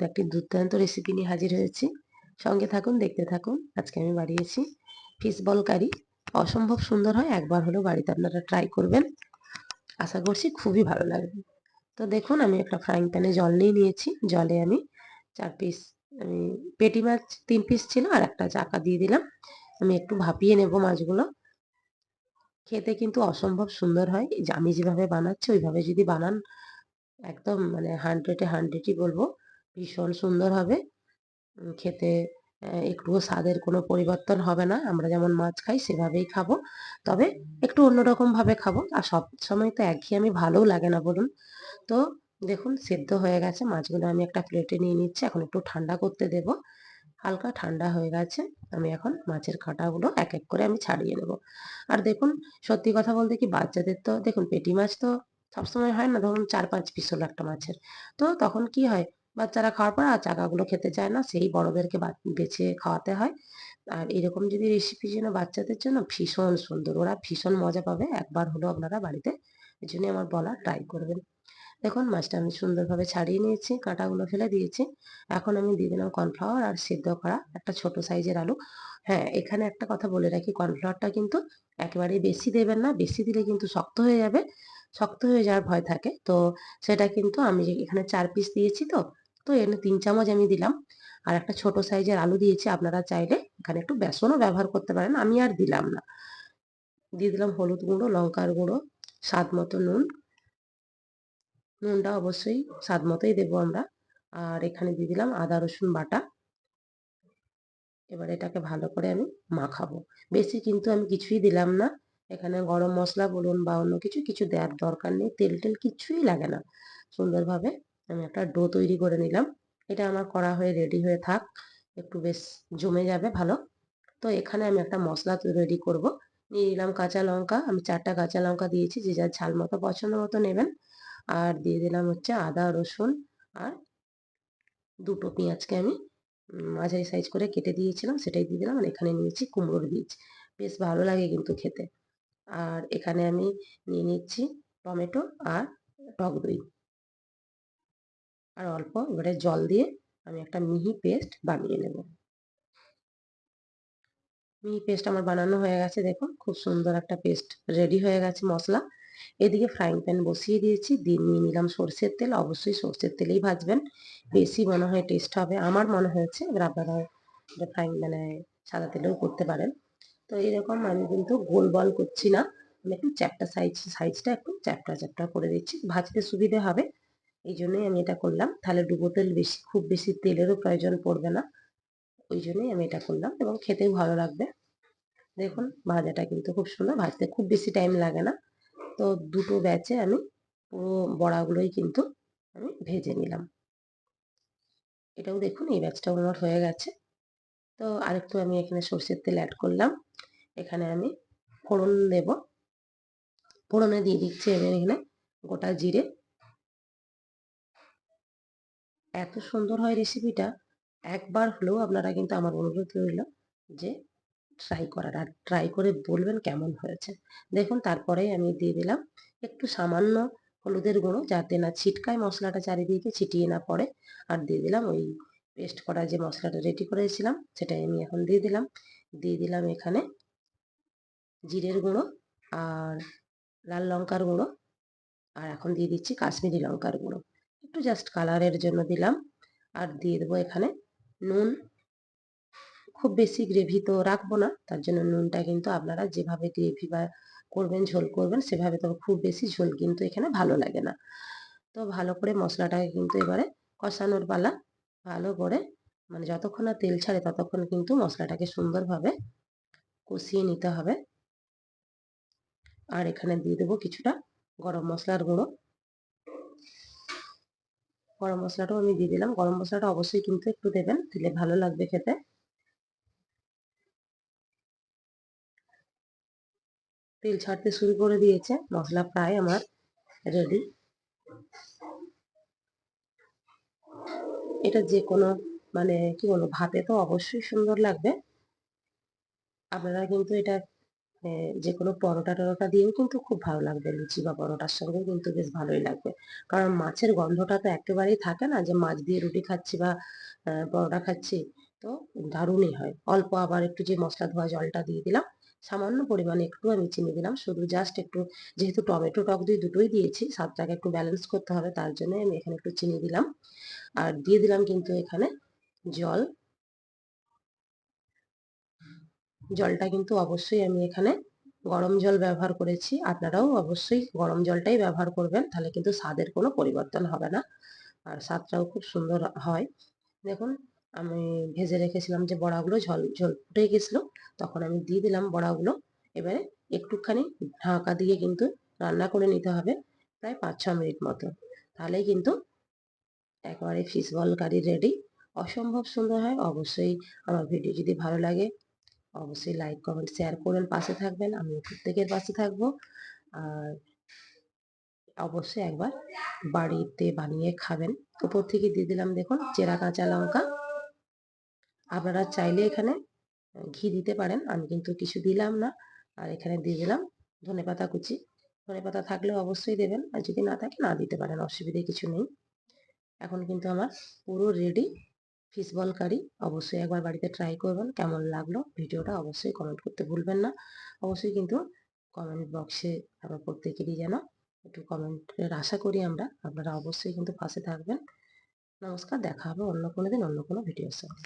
কিন্তু একটি দুর্দান্ত রেসিপি নিয়ে হাজির হয়েছি। সঙ্গে থাকুন, দেখতে থাকুন, আজকে আমি বাড়িয়েছি ফিশ বল কারি অসম্ভব সুন্দর হয়, একবার হলেও বাড়িতে আপনারা ট্রাই করবেন। আশা করছি খুবই ভালো লাগবে। তো দেখুন, আমি একটা ফ্রাইং প্যানে জল নিয়ে নিয়েছি। জলে আমি চার পিস আমি পেটি মাছ তিন পিস ছিল আর একটা চাকা দিয়ে দিলাম। আমি একটু ভাপিয়ে নেব মাছগুলো। খেতে কিন্তু অসম্ভব সুন্দর হয়। আমি যেভাবে বানাচ্ছি, ওইভাবে যদি বানান, একদম মানে হান্ড্রেডে হান্ড্রেডই বলব। ভীষণ সুন্দর হবে। খেতে একটুও স্বাদের কোনো পরিবর্তন হবে না। আমরা যেমন মাছ খাই, সেভাবেই খাব। তবে একটু অন্যরকম ভাবে খাব। আর সব সময় তো একঘেয়েমি ভালোও লাগে না, বলুন। তো দেখুন, সেদ্ধ হয়ে গেছে। মাছগুলো আমি একটা প্লেটে নিয়ে নিচ্ছি। এখন একটু ঠান্ডা করতে দেব। হালকা ঠান্ডা হয়ে গেছে। আমি এখন মাছের কাঁটাগুলো এক এক করে আমি ছাড়িয়ে নেব। আর দেখুন, সত্যি কথা বলতে কি, বাচ্চাদের তো, দেখুন, পেটি মাছ তো সবসময় হয় না। ধরুন, চার পাঁচ পিস হলো একটা মাছের। তো তখন কি হয় বাচ্চারা খাওয়ার পর আর চাকাগুলো খেতে চায় না। সেই বড়দেরকে বেছে খাওয়াতে হয়। আর এরকম যদি রেসিপি যেন বাচ্চাদের জন্য ভীষণ সুন্দর। ওরা ভীষণ মজা পাবে। একবার হলো আপনারা বাড়িতে। এই জন্য আমার বলা ট্রাই করবেন। দেখুন মাছটা আমি সুন্দরভাবে ছাড়িয়ে নিয়েছি, কাঁটাগুলো ফেলে দিয়েছি। এখন আমি দিয়ে দিলাম কর্নফ্লাওয়ার আর সেদ্ধ করা একটা ছোট সাইজের আলু। হ্যাঁ এখানে একটা কথা বলে রাখি কর্নফ্লাওয়ারটা কিন্তু একেবারে বেশি দেবেন না। বেশি দিলে কিন্তু শক্ত হয়ে যাবে। শক্ত হয়ে যাওয়ার ভয় থাকে। তো সেটা কিন্তু আমি এখানে চার পিস দিয়েছি তো। তো এখানে তিন চামচ আমি দিলাম। আর একটা ছোট সাইজের আলু দিয়েছি, আপনারা চাইলে এখানে একটু বেসনও ব্যবহার করতে পারেন, আমি আর দিলাম না। দিয়ে দিলাম হলুদ গুঁড়ো, লঙ্কার গুঁড়ো, স্বাদ মতো নুন। নুনটা অবশ্যই স্বাদ মতোই দেবো আমরা। আর এখানে দিয়ে দিলাম আদা, রসুন বাটা। এবার এটাকে ভালো করে আমি মাখাবো। বেশি কিন্তু আমি কিছুই দিলাম না। এখানে গরম মশলা, বলুন বা অন্য কিছু কিছু দেওয়ার দরকার নেই। তেল টেল কিছুই লাগে না। সুন্দরভাবে আমি একটা ডো তৈরি করে নিলাম। এটা আমার করা হয়ে রেডি হয়ে থাক। একটু বেশ জমে যাবে, ভালো। তো এখানে আমি একটা মশলা রেডি করব। নিয়ে নিলাম কাঁচা লঙ্কা। আমি চারটা কাঁচা লঙ্কা দিয়েছি, যে যার ঝাল মতো পছন্দ মতো নেবেন। আর দিয়ে দিলাম হচ্ছে আদা, রসুন আর দুটো পেঁয়াজকে আমি মাঝারি সাইজ করে কেটে দিয়েছিলাম, সেটাই দিয়ে দিলাম। আর এখানে নিয়েছি কুমড়োর বীজ। বেশ ভালো লাগে কিন্তু খেতে। আর এখানে আমি নিয়ে নিচ্ছি টমেটো আর টক দই। আর অল্প এবারে জল দিয়ে আমি একটা মিহি পেস্ট বানিয়ে নেব। মিহি পেস্ট আমার বানানো হয়ে গেছে, দেখুন খুব সুন্দর একটা পেস্ট রেডি হয়ে গেছে মশলা। এদিকে ফ্রাইং প্যান বসিয়ে দিয়েছি, দিয়ে নিয়ে নিলাম সর্ষের তেল, অবশ্যই সর্ষের তেলেই ভাজবেন। বেশি মনে হয় টেস্ট হবে, আমার মনে হয়েছে এবার আপনারা ফ্রাইং মানে সাদা তেলেও করতে পারেন। তো এইরকম আমি কিন্তু গোল বল করছি না। আমি একটু চ্যাপটা সাইজ সাইজটা একটু চ্যাপটা চ্যাপটা করে দিচ্ছি, ভাজতে সুবিধে হবে। এই জন্যই আমি এটা করলাম। তাহলে ডুবো তেল বেশি, খুব বেশি তেলেরও প্রয়োজন পড়বে না। ওই জন্যই আমি এটা করলাম এবং খেতেও ভালো লাগবে। দেখুন, ভাজাটা কিন্তু খুব সুন্দর। ভাজতে খুব বেশি টাইম লাগে না। তো দুটো ব্যাচে আমি পুরো বড়াগুলোই কিন্তু আমি ভেজে নিলাম। এটাও দেখুন, এই ব্যাচটাও আমার হয়ে গেছে। তো আরেকটু আমি এখানে সর্ষের তেল অ্যাড করলাম। এখানে আমি ফোড়ন দেব। ফোড়নে দিয়ে দিচ্ছি আমি এখানে গোটা জিরে। এত সুন্দর হয় রেসিপিটা একবার হলেও আপনারা কিন্তু আমার অনুরোধ রইল যে ট্রাই করার। আর ট্রাই করে বলবেন কেমন হয়েছে। দেখুন তারপরে আমি দিয়ে দিলাম একটু সামান্য হলুদের গুঁড়ো, যাতে না ছিটকায় মশলাটা চারিদিকে ছিটিয়ে না পড়ে। আর দিয়ে দিলাম ওই পেস্ট করা যে মশলাটা রেডি করেছিলাম, সেটাই আমি এখন দিয়ে দিলাম। দিয়ে দিলাম এখানে জিরের গুঁড়ো আর লাল লঙ্কার গুঁড়ো। আর এখন দিয়ে দিচ্ছি কাশ্মীরি লঙ্কার গুঁড়ো। একটু জাস্ট কালারের জন্য দিলাম। আর দিয়ে দেবো এখানে নুন। খুব বেশি গ্রেভি তো রাখব না, তার জন্য নুনটা কিন্তু আপনারা যেভাবে গ্রেভি বা করবেন, ঝোল করবেন, সেভাবে তবে খুব বেশি ঝোল কিন্তু এখানে ভালো লাগে না। তো ভালো করে মশলাটাকে কিন্তু এবারে কষানোর পালা ভালো করে মানে যতক্ষণ না তেল ছাড়ে ততক্ষণ কিন্তু মশলাটাকে সুন্দরভাবে কষিয়ে নিতে হবে। আর এখানে দিয়ে দেবো কিছুটা গরম মশলার গুঁড়ো। গরম মশলাটাও আমি দিয়ে দিলাম। গরম মশলাটা অবশ্যই কিন্তু একটু দেবেন, দিলে ভালো লাগবে খেতে। তেল ছাড়তে শুরু করে দিয়েছে, মশলা প্রায় আমার রেডি এটা যে কোনো মানে কি বলব, ভাতে তো অবশ্যই সুন্দর লাগবে। আপনারা কিন্তু এটা যে কোনো পরোটা টরোটা দিয়েও কিন্তু খুব ভালো লাগবে, লুচি বা পরোটার সঙ্গেও কিন্তু বেশ ভালোই লাগবে। কারণ মাছের গন্ধটা তো একেবারেই থাকে না যে মাছ দিয়ে রুটি খাচ্ছি বা পরোটা খাচ্ছি, তো দারুণই হয়। অল্প আবার একটু যে মশলা ধোয়া জলটা দিয়ে দিলাম, সামান্য পরিমাণে একটু আমি চিনি দিলাম, শুধু জাস্ট একটু যেহেতু টমেটো টক দই দুটোই দিয়েছি, স্বাদটাকে একটু ব্যালেন্স করতে হবে, তার জন্য আমি এখানে একটু চিনি দিলাম। আর দিয়ে দিলাম কিন্তু এখানে জল জলটা কিন্তু অবশ্যই আমি এখানে গরম জল ব্যবহার করেছি। আপনারাও অবশ্যই গরম জলটাই ব্যবহার করবেন, তাহলে কিন্তু স্বাদের কোনো পরিবর্তন হবে না। আর স্বাদটাও খুব সুন্দর হয়। দেখুন, আমি ভেজে রেখেছিলাম যে বড়াগুলো ঝল, ঝোল ফুটে গেছিল, তখন আমি দিয়ে দিলাম বড়াগুলো। এবারে একটুখানি ঢাকা দিয়ে কিন্তু রান্না করে নিতে হবে প্রায় পাঁচ ছ মিনিট মতো। তাহলেই কিন্তু একবারে ফিশ বল কারি রেডি। অসম্ভব সুন্দর হয়। অবশ্যই আমার ভিডিও যদি ভালো লাগে অবশ্যই লাইক কমেন্ট শেয়ার করবেন, পাশে থাকবেন। আমি প্রত্যেকের পাশে থাকব। আর অবশ্যই একবার বাড়িতে বানিয়ে খাবেন। উপর থেকে দিয়ে দিলাম দেখুন চেরা কাঁচা লঙ্কা। আপনারা চাইলে এখানে ঘি দিতে পারেন। আমি কিন্তু কিছু দিলাম না। আর এখানে দিয়ে দিলাম ধনে পাতা কুচি। ধনে পাতা থাকলে অবশ্যই দেবেন। আর যদি না থাকে, না দিতে পারেন। অসুবিধে কিছু নেই। এখন কিন্তু আমার পুরো রেডি ফিশ বল কারি, অবশ্যই একবার বাড়িতে ট্রাই করবেন, কেমন লাগল ভিডিওটা অবশ্যই কমেন্ট করতে ভুলবেন না। অবশ্যই কিন্তু কমেন্ট বক্সে আমরা প্রত্যেকেরই যেন একটু কমেন্টের আশা করি আমরা, আপনারা অবশ্যই কিন্তু পাশে থাকবেন। নমস্কার, দেখা হবে অন্য কোনো দিন অন্য কোনো ভিডিওর সঙ্গে।